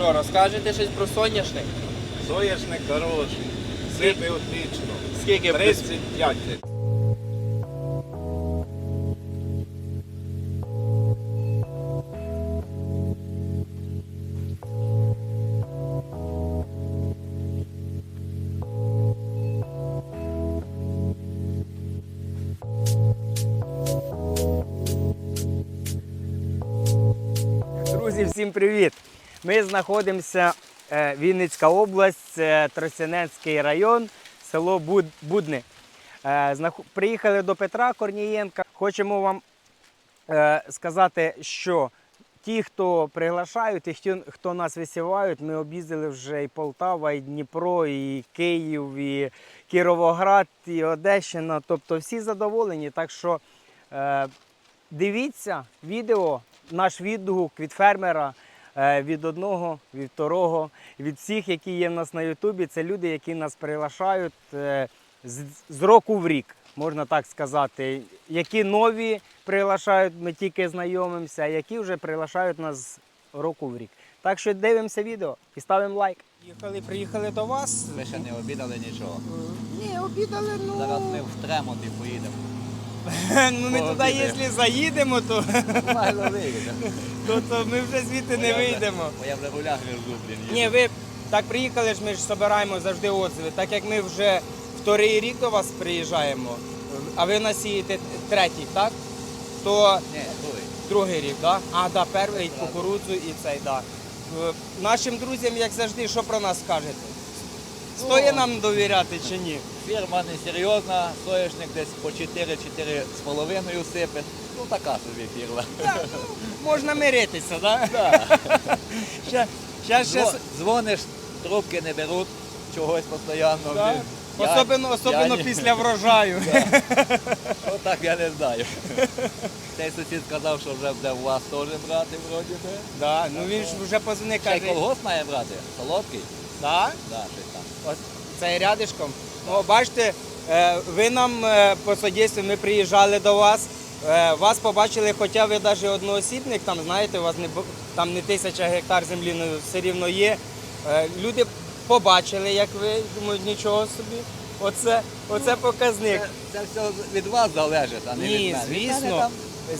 Що, розкажете щось про соняшник? Соняшник хороший. Сипи отлично. Скільки 35. Друзі, всім привіт! Ми знаходимося е, Вінницька область, це Тростянецький район, село Буд- Будни. Е, Приїхали до Петра Корнієнка. Хочемо вам е, сказати, що ті, хто приглашають, і ті, хто нас висівають, ми об'їздили вже і Полтава, і Дніпро, і Київ, і Кіровоград, і Одещина. Тобто всі задоволені. Так що е, дивіться відео, наш відгук від фермера. Е, Від одного, від второго, від всіх, які є в нас на Ютубі, це люди, які нас приглашають е, з, з року в рік, можна так сказати. Які нові приглашають, ми тільки знайомимося, а які вже приглашають нас року в рік. Так що дивимося відео і ставимо лайк. Їхали, приїхали до вас. Ми ще не обідали нічого. Ні, обідали, ну. Зараз ми в Тремонт і поїдемо. ну ми туди, якщо заїдемо, то, то, то ми вже звідти не вийдемо. Я вже гризу, блін. Ні, ви так приїхали ж, ми ж збираємо завжди отзиви. Так як ми вже вторий рік до вас приїжджаємо, а ви насієте третій, так? То Ні, другий. другий рік, так? А, да, перший кукурудзу і цей, так. Нашим друзям, як завжди, що про нас скажете? Стоїть нам довіряти чи ні? Фірма не серйозна, соняшник десь по 4-4 з половиною сипе. Ну така собі фірма. Так, ну, можна миритися, так? Да. Ща, ще... Дво- Дзвониш, трубки не беруть, чогось постійно. Да. блін. Я- Особливо, я особливо ні. після врожаю. Ну так я не знаю. Цей сусід сказав, що вже буде у вас теж брати вроді би. Да, ну він ж вже позвонив, Ще й каже, колгосп має брати, солодкий. Да? Да, щось там. От цей рядишком. Ну, бачите, е, ви нам е, по содействию, ми приїжджали до вас. е, Вас побачили, хоча ви навіть одноосібник, там знаєте, у вас не бу- там не тисяча гектар землі, ну все рівно є. Е, Люди побачили, як ви думають, нічого собі. Оце, оце показник. Це, це все від вас залежить, а не від Ні, мене. Від мене звісно, там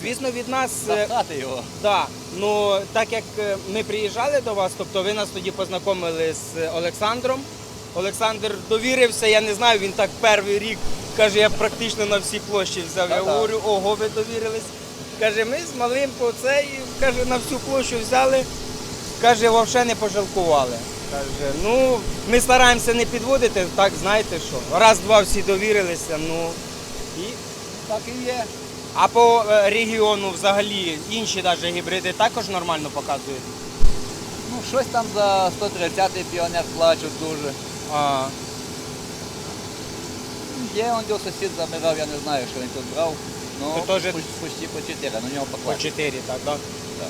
звісно, від нас. е, запхати його. Да, ну так як е, ми приїжджали до вас, тобто ви нас тоді познайомили з Олександром. Олександр довірився, я не знаю, він так перший рік каже, я практично на всі площі взяв. Я говорю, ого, ви довірились. Каже, ми з малим по цей, каже, на всю площу взяли, каже, взагалі не пожалкували. Каже, ну, ми стараємося не підводити, так знаєте що. Раз-два всі довірилися, ну і Так і є. А по е, регіону взагалі інші навіть гібриди також нормально показують. Ну, щось там за 130-й піонер плачуть дуже. А, Є он де сусід забирав, я не знаю, що він тут брав. Ну, теж- поч- почти по 4, на нього по покласти. 4, так, да? Так.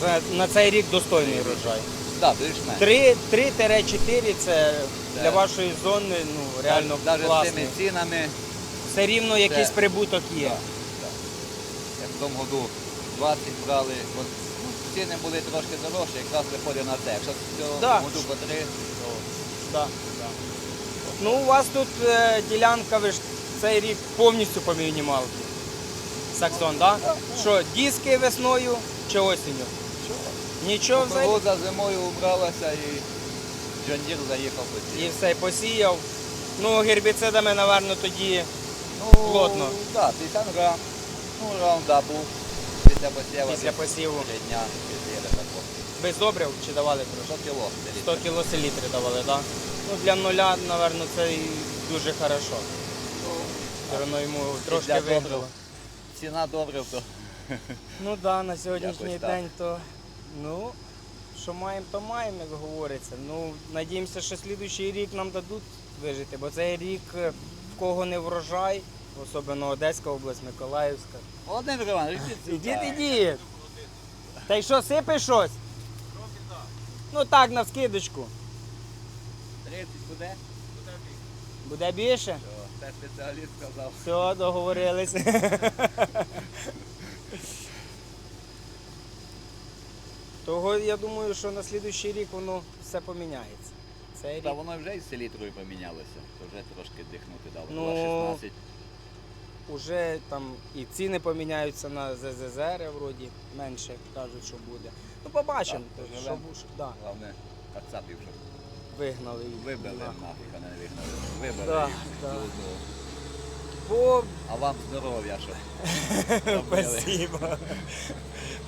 Це На цей рік достойний врожай. Так, більш-менш. 3 3-4 це для Так. вашої зони ну, реально Навіть з цими цінами, Все рівно якийсь Це- прибуток є. Так, як в тому году 20 брали, от, ну, ціни були трошки дорожчі, якраз виходить на те. Якщо в цьому Да. году по 3, то Да, да. Ну, у вас тут е, ділянка, ви ж цей рік повністю по мінімалці. Саксон, так? Да? Що, диски весною чи осінню? Нічого взагалі. Погода зимою убралася і Джондір заїхав по І все посіяв. Ну, гербіцидами, напевно, тоді Ну, Плотно. Так, 50 грам. Ну, раунда був після посіву. після посіву. Три дня такого. Без добрив чи давали 100 трошки? кіло. 100 кіло селітри давали, так? Да? Ну, для нуля, напевно, це і дуже хорошо. Все одно йому трошки для вигнало. добрив. Ціна добрив, то Ну так, да, на сьогоднішній Якось день то, ну, що маємо, то маємо, як говориться. Ну, надіємося, що слідуючий рік нам дадуть вижити, бо цей рік кого не врожай, особливо Одеська область, Миколаївська. Володимир Іванович, ідіть. Ідіть. Та й що, сипиш щось? Трохи так. Ну так, на вскидочку. 30 буде? Буде більше? Що, Це спеціаліст сказав. Все, договорились. Того я думаю, що на слідуючий рік воно все поміняється. Цей рік. Та воно вже із селітрою помінялося. То вже трошки дихнути дало. Ну, 16. Уже там і ціни поміняються на ЗЗЗР, вроді менше кажуть, що буде. Ну побачимо, Так, що, поживемо. бу- що- да, Головне, кацапів, щоб вигнали їх. вибили нафіг, а не вигнали. Вибили Да, їх. да. Ну, Бо А вам здоров'я, що Спасибо.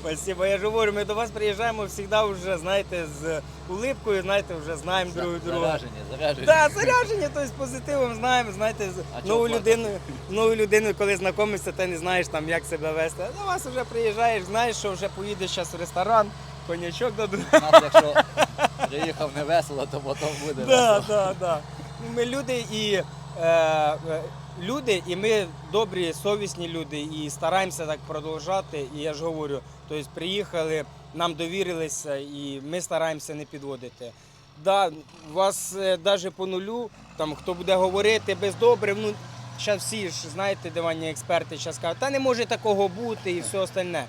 Спасибо. Я ж говорю, ми до вас приїжджаємо завжди вже, знаєте, з улипкою, знаєте, вже знаємо друг друга. Заражені, заражені. Так, заряджені, тобто з позитивом знаємо, знаєте, з- чого нову плакати? людину, нову людину, коли знайомишся, ти не знаєш там, як себе вести. А до вас вже приїжджаєш, знаєш, що вже поїдеш зараз в ресторан, конячок дадуть. Нас, якщо приїхав не весело, то потім буде Да, весело. да, да. Ну, Ми люди і е, е, люди, і ми добрі, совісні люди, і стараємося так продовжати. І я ж говорю, тобто приїхали, нам довірилися, і ми стараємося не підводити. Да, вас навіть по нулю, там хто буде говорити без добрив, ну зараз всі ж знаєте, диванні експерти зараз кажуть, та не може такого бути і все остальне.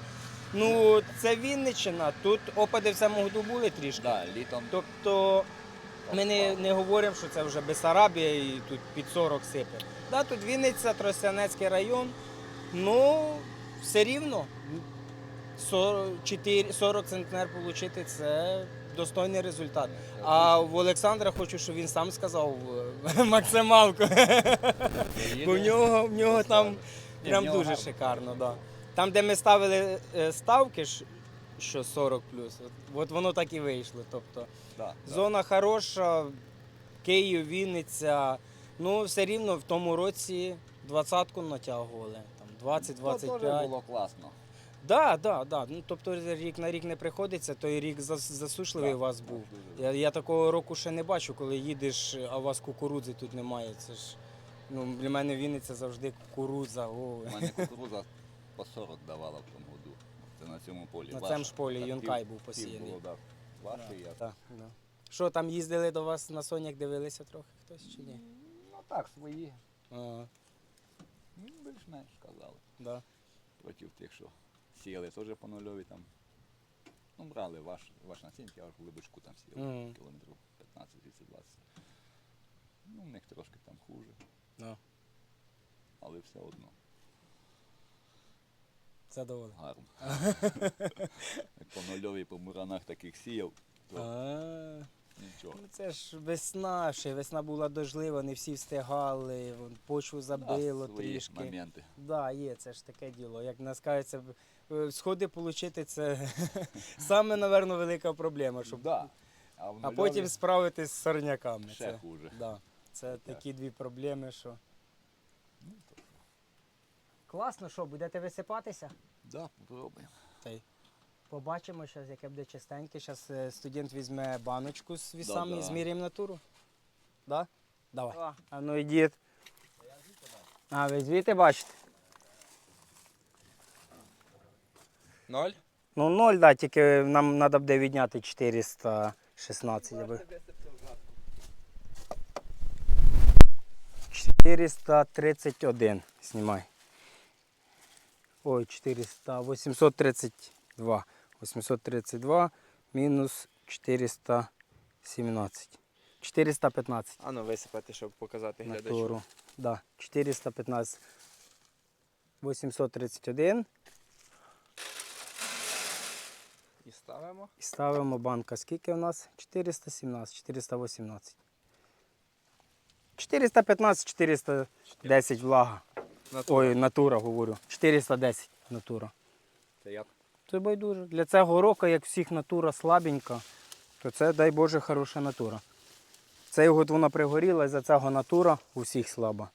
Ну, це Вінниччина, тут опади в году були трішки. Да, літом Тобто ми не, не говоримо, що це вже Бесарабія і тут під 40 сипе. Да, тут Вінниця, Тростянецький район. Ну, все рівно. 40, 4 40 центнер отримати це достойний результат. А в Олександра хочу, щоб він сам сказав е, максималку. Бо в нього, в нього там прям дуже шикарно. Да. Там, де ми ставили е, ставки, що 40 от, от воно так і вийшло. Тобто да, да. зона хороша, Київ, Вінниця. Ну, все рівно в тому році двадцятку натягували. Там То теж 20-25. було класно. Да, да, да. Ну, тобто рік на рік не приходиться, той рік зас- засушливий у вас був. Я, я такого року ще не бачу, коли їдеш, а у вас кукурудзи тут немає. Це ж ну, для мене Вінниця завжди кукурудза. О. У мене кукуруза по 40 давала в тому Це на цьому полі. На цьому ж полі Так, Юнкай пів- був пів посіяний. було, да. Ваший я. Так, да. Що там їздили до вас на соняк, дивилися трохи хтось чи ні? Ну так, свої. А, Ну, більш-менш казали. да. Проти тих, що сіяли теж по нульові там. Ну, брали ваш, ваш насіння, я в глибочку там сіяв, Мгм. кілометрів 15, 30, 20. Ну, в них трошки там хуже, Да. але все одно Задоволений. гарно. Як по нульові по муранах таких сіяв, то А, нічого. ну це ж весна, ще весна була дождлива, не всі встигали, вон, почву забило Да, свої трішки. моменти. Да, є, це ж таке діло. Як нас кажеться, е, сходи отримати це саме, напевно, велика проблема, щоб Да. А, в а потім справитись з сорняками. ще Це, хуже. да, це такі дві проблеми, що. Класно, що, будете висипатися? да, попробуємо. Та побачимо зараз, яке буде чистеньке. Зараз студент візьме баночку з вісами і Да-да. зміряємо натуру. Да? Давай. А ну йдіть. А, ви звідти бачите? Ноль? Ну, ноль, да, тільки нам треба буде відняти 416. Аби. 431 знімай. Ой, 400, 832. 832 мінус 417. 415 А ну висипати, щоб показати глядачу. Да, 415. 831. І ставимо. І ставимо банка. Скільки у нас? 417, 418. 415, 410 влага. Ой, натура говорю. 410 натура. Це як? Це байдуже. Для цього року, як всіх натура слабенька, то це, дай Боже, хороша натура. Цей год вона пригоріла, і за цього натура у всіх слаба.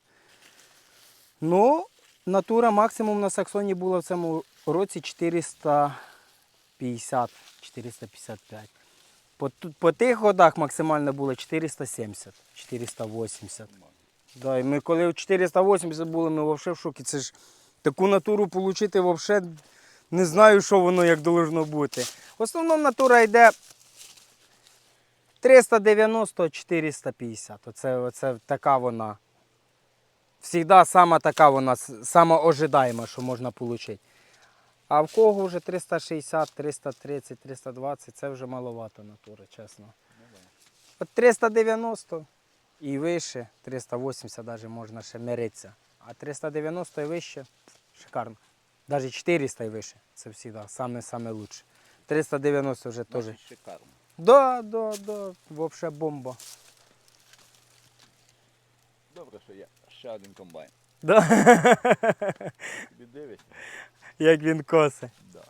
Ну, натура максимум на Саксоні була в цьому році 450, 455. По, по тих годах максимально було 470, 480. Да, і ми коли в 480 були, ми взагалі в шокі. Це ж таку натуру отримати взагалі не знаю, що воно як должно бути. В основному натура йде 390-450. Оце, оце така вона. Всігда сама така вона, сама ожидаєма, що можна отримати. А в кого вже 360, 330, 320, це вже маловато натури, чесно. От 390 і вище, 380 навіть можна ще миритися. А 390 і вище шикарно. Навіть 400 і вище. Це всі, да, саме, саме лучше. 390 вже теж. Шикарно. Да, да, да, взагалі бомба. Добре, що є ще один комбайн. Да. Тобі дивишся? Як він косе. Да.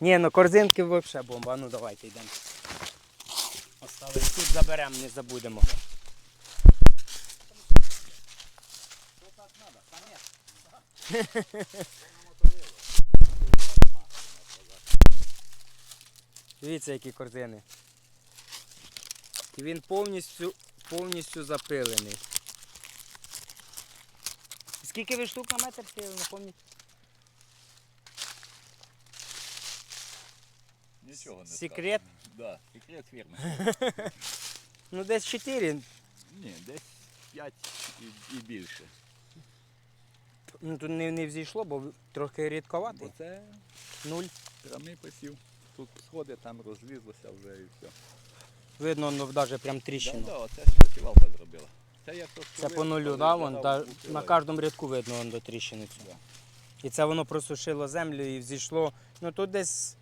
Ні, ну корзинки взагалі бомба. А Ну давайте йдемо. Оставимо тут, заберемо, не забудемо. Дивіться, які корзини. І він повністю, повністю запилений. Скільки ви штук на метр сіли, не пам'ятаю? Нічого не Секрет? скажу. Да, секрет фірми. Ну десь 4. Ні, десь 5 і, і більше. Ну тут не, не взійшло, бо трохи Бо рідковатий. це Нуль. прямий посів. Тут сходи, там розлізлося вже і все. Видно, ну навіть прям Да, тріщину. да, оце спрацювалка зробила. Це як то Це по нулю, да, вон, да, на кожному рядку видно вон до тріщини. цю. Да. І це воно просушило землю і взійшло. Ну тут десь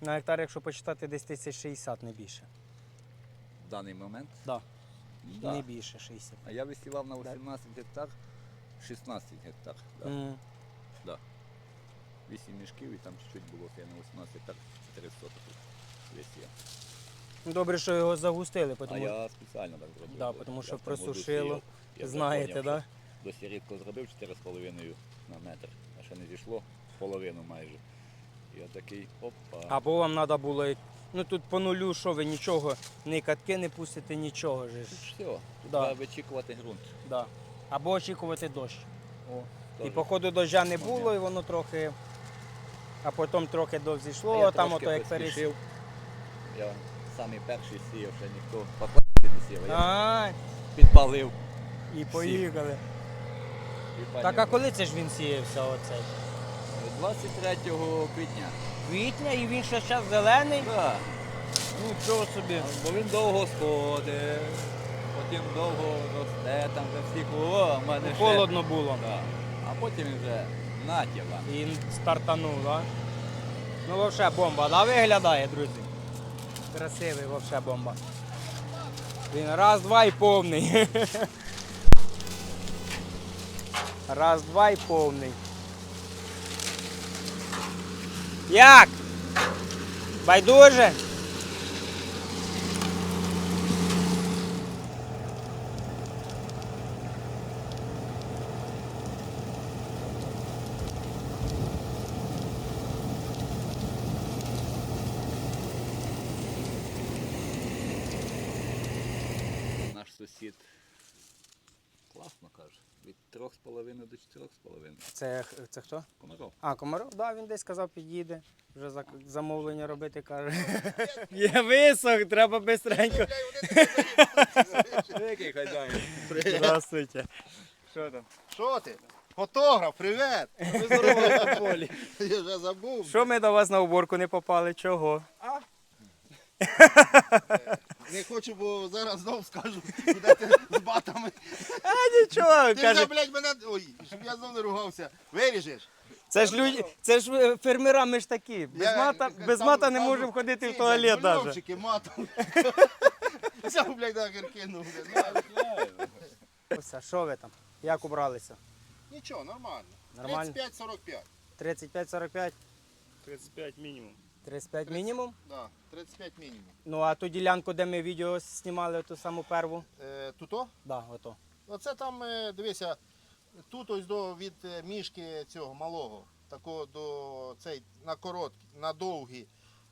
на гектар, якщо почитати, десь 1060, не більше. В даний момент. Да. Да. Не більше 60. А я висівав на 18 гектар, 16 гектар. Да. М. 8 мішків і там чуть-чуть було, я на 18 гектар 400 тут висів. Ну, Добре, що його загустили, А я спеціально так зробив. Да, тому що просушило. я знаєте, поняв, да? Досі рідко зробив 4,5 на метр, а ще не зійшло половину майже. І отакий опа. Або вам треба було. Ну тут по нулю, що ви нічого, ні катки не пустите, нічого ж. Все, тут Да. треба вичікувати ґрунт. Да. Або очікувати дощ. О, І походу дождя не було, і воно трохи. А потім трохи дощ зійшло, я там ото як перейшов. Я самий перший сіяв, ще ніхто покласти не сіяв, а я А, підпалив. і поїхали. І Так а коли це ж він сіявся оцей? 23 квітня. Квітня і він ще зараз зелений? Да. Ну чого собі. Бо він довго сходить, потім довго росте, там вже всі о, в мене Ну, ще. Холодно було. Да. А потім вже натяга. І стартанув, так? Ну вовше бомба, да, виглядає, друзі? Красивий вовше бомба. Він раз, два і повний. Раз, два і повний. Як? Байдуже? 4,5. Це, це хто? Комаров. А, Комаров, да, він десь сказав, під'їде. Вже замовлення робити, каже. Є висох, треба бистренько. Який хазяїн? Здравствуйте. Що там? Що ти? Фотограф, привіт! Ви здорово на полі. Я вже забув. Що ми до вас на уборку не попали? Чого? Не хочу, бо зараз знов скажу, будете з батами. А нічого, Ти вже, каже. блядь, мене. Ой, щоб я знов не ругався. Виріжеш? Це ж люди, це ж е, фермера, ми ж такі. Без Я- мата, я без там- мата не можемо ходити в ці, туалет блядь, навіть. бульончики, матом. Взяв, блядь, нахер кинув. блядь. Ось, а що ви там? Як убралися? Нічого, нормально. Нормально? 35-45. 35-45? 35 мінімум. 35 мінімум? Да, 35 мінімум. Ну а ту ділянку, де ми відео знімали, ту саму перву? Е, туто? Да, ото. Оце там, е, дивися, тут ось до від е, мішки цього малого, такого до цей на короткий, на довгий,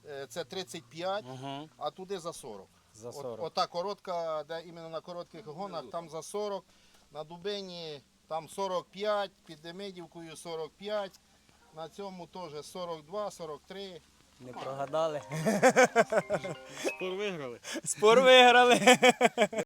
е, це 35, Угу. а туди за 40. За От, 40. ота коротка, де іменно на коротких гонах, там за 40, на дубині там 45, під Демидівкою 45, на цьому теж 42, 43. Не прогадали. Спор виграли. Спор виграли.